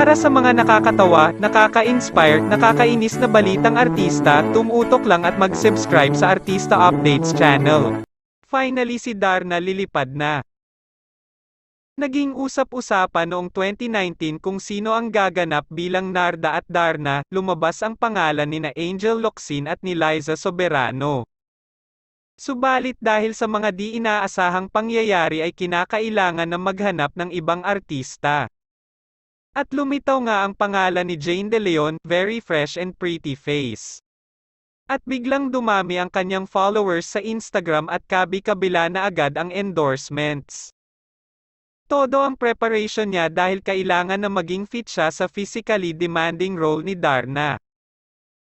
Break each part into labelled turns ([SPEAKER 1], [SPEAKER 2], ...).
[SPEAKER 1] Para sa mga nakakatawa, nakaka-inspire, nakakainis na balitang artista, tumutok lang at mag-subscribe sa Artista Updates channel. Finally si Darna lilipad na. Naging usap-usapan noong 2019 kung sino ang gaganap bilang Narda at Darna, lumabas ang pangalan ni na Angel Locsin at ni Liza Soberano. Subalit dahil sa mga di inaasahang pangyayari ay kinakailangan na maghanap ng ibang artista. At lumitaw nga ang pangalan ni Jane De Leon, very fresh and pretty face. At biglang dumami ang kanyang followers sa Instagram at kabi-kabila na agad ang endorsements. Todo ang preparation niya dahil kailangan na maging fit siya sa physically demanding role ni Darna.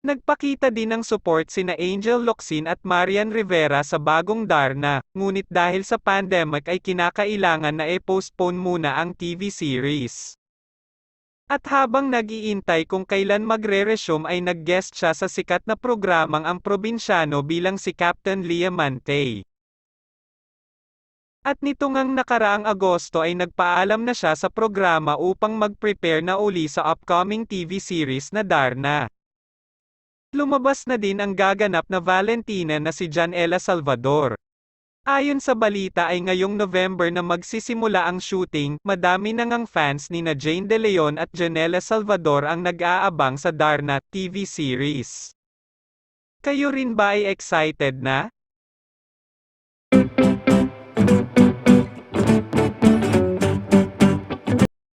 [SPEAKER 1] Nagpakita din ng support sina Angel Locsin at Marian Rivera sa bagong Darna, ngunit dahil sa pandemic ay kinakailangan na e-postpone muna ang TV series. At habang nag-iintay kung kailan magre-resume ay nag-guest siya sa sikat na programang ang probinsyano bilang si Captain Leah Mantay. At nito ngang nakaraang Agosto ay nagpaalam na siya sa programa upang mag-prepare na uli sa upcoming TV series na Darna. Lumabas na din ang gaganap na Valentina na si Janela Salvador. Ayon sa balita ay ngayong November na magsisimula ang shooting, madami na ngang fans ni na Jane De Leon at Janela Salvador ang nag-aabang sa Darna TV series. Kayo rin ba ay excited na?